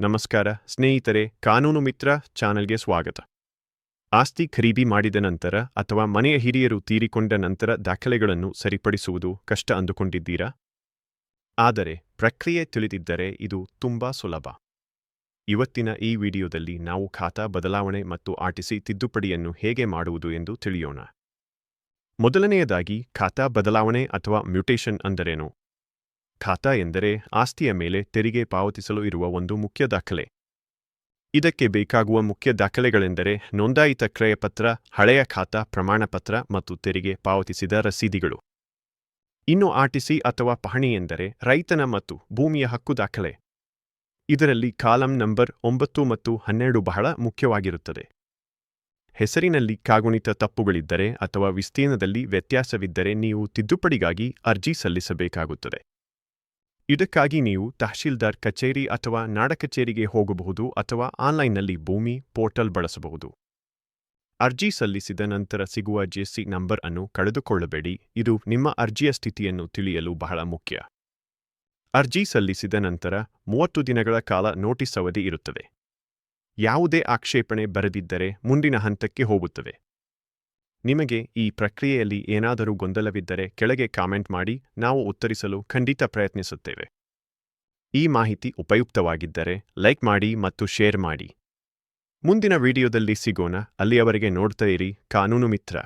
ನಮಸ್ಕಾರ, ಸ್ನೇಹಿತರೆ, ಕಾನೂನು ಮಿತ್ರ ಚಾನೆಲ್ಗೆ ಸ್ವಾಗತ. ಆಸ್ತಿ ಖರೀದಿ ಮಾಡಿದ ನಂತರ ಅಥವಾ ಮನೆಯ ಹಿರಿಯರು ತೀರಿಕೊಂಡ ನಂತರ ದಾಖಲೆಗಳನ್ನು ಸರಿಪಡಿಸುವುದು ಕಷ್ಟ ಅಂದುಕೊಂಡಿದ್ದೀರಾ? ಆದರೆ, ಪ್ರಕ್ರಿಯೆ ತಿಳಿದಿದ್ದರೆ ಇದು ತುಂಬಾ ಸುಲಭ. ಇವತ್ತಿನ ಈ ವಿಡಿಯೋದಲ್ಲಿ ನಾವು ಖಾತಾ ಬದಲಾವಣೆ ಮತ್ತು ಆಟಿಸಿ ತಿದ್ದುಪಡಿಯನ್ನು ಹೇಗೆ ಮಾಡುವುದು ಎಂದು ತಿಳಿಯೋಣ. ಮೊದಲನೆಯದಾಗಿ, ಖಾತಾ ಬದಲಾವಣೆ ಅಥವಾ ಮ್ಯೂಟೇಷನ್ ಅಂದರೇನು? ಖಾತಾ ಎಂದರೆ ಆಸ್ತಿಯ ಮೇಲೆ ತೆರಿಗೆ ಪಾವತಿಸಲು ಇರುವ ಒಂದು ಮುಖ್ಯ ದಾಖಲೆ. ಇದಕ್ಕೆ ಬೇಕಾಗುವ ಮುಖ್ಯ ದಾಖಲೆಗಳೆಂದರೆ ನೋಂದಾಯಿತ ಕ್ರಯಪತ್ರ, ಹಳೆಯ ಖಾತಾ, ಪ್ರಮಾಣಪತ್ರ ಮತ್ತು ತೆರಿಗೆ ಪಾವತಿಸಿದ ರಸೀದಿಗಳು. ಇನ್ನು ಆರ್ಟಿಸಿ ಅಥವಾ ಪಹಣಿ ಎಂದರೆ ರೈತನ ಮತ್ತು ಭೂಮಿಯ ಹಕ್ಕು ದಾಖಲೆ. ಇದರಲ್ಲಿ ಕಾಲಂ ನಂಬರ್ ಒಂಬತ್ತು ಮತ್ತು ಹನ್ನೆರಡು ಬಹಳ ಮುಖ್ಯವಾಗಿರುತ್ತದೆ. ಹೆಸರಿನಲ್ಲಿ ಕಾಗುಣಿತ ತಪ್ಪುಗಳಿದ್ದರೆ ಅಥವಾ ವಿಸ್ತೀರ್ಣದಲ್ಲಿ ವ್ಯತ್ಯಾಸವಿದ್ದರೆ ನೀವು ತಿದ್ದುಪಡಿಗಾಗಿ ಅರ್ಜಿ ಸಲ್ಲಿಸಬೇಕಾಗುತ್ತದೆ. ಇದಕ್ಕಾಗಿ ನೀವು ತಹಶೀಲ್ದಾರ್ ಕಚೇರಿ ಅಥವಾ ನಾಡ ಕಚೇರಿಗೆ ಹೋಗಬಹುದು ಅಥವಾ ಆನ್ಲೈನ್ನಲ್ಲಿ ಭೂಮಿ ಪೋರ್ಟಲ್ ಬಳಸಬಹುದು. ಅರ್ಜಿ ಸಲ್ಲಿಸಿದ ನಂತರ ಸಿಗುವ ಜಿಎಸ್ಸಿ ನಂಬರ್ ಅನ್ನು ಕಳೆದುಕೊಳ್ಳಬೇಡಿ. ಇದು ನಿಮ್ಮ ಅರ್ಜಿಯ ಸ್ಥಿತಿಯನ್ನು ತಿಳಿಯಲು ಬಹಳ ಮುಖ್ಯ. ಅರ್ಜಿ ಸಲ್ಲಿಸಿದ ನಂತರ ಮೂವತ್ತು ದಿನಗಳ ಕಾಲ ನೋಟಿಸ್ ಅವಧಿ ಇರುತ್ತದೆ. ಯಾವುದೇ ಆಕ್ಷೇಪಣೆ ಬರದಿದ್ದರೆ ಮುಂದಿನ ಹಂತಕ್ಕೆ ಹೋಗುತ್ತವೆ. ನಿಮಗೆ ಈ ಪ್ರಕ್ರಿಯೆಯಲ್ಲಿ ಏನಾದರೂ ಗೊಂದಲವಿದ್ದರೆ ಕೆಳಗೆ ಕಾಮೆಂಟ್ ಮಾಡಿ, ನಾವು ಉತ್ತರಿಸಲು ಖಂಡಿತ ಪ್ರಯತ್ನಿಸುತ್ತೇವೆ. ಈ ಮಾಹಿತಿ ಉಪಯುಕ್ತವಾಗಿದ್ದರೆ ಲೈಕ್ ಮಾಡಿ ಮತ್ತು ಶೇರ್ ಮಾಡಿ. ಮುಂದಿನ ವಿಡಿಯೋದಲ್ಲಿ ಸಿಗೋಣ. ಅಲ್ಲಿಯವರೆಗೆ ನೋಡ್ತಾ ಇರಿ. ಕಾನೂನು ಮಿತ್ರ.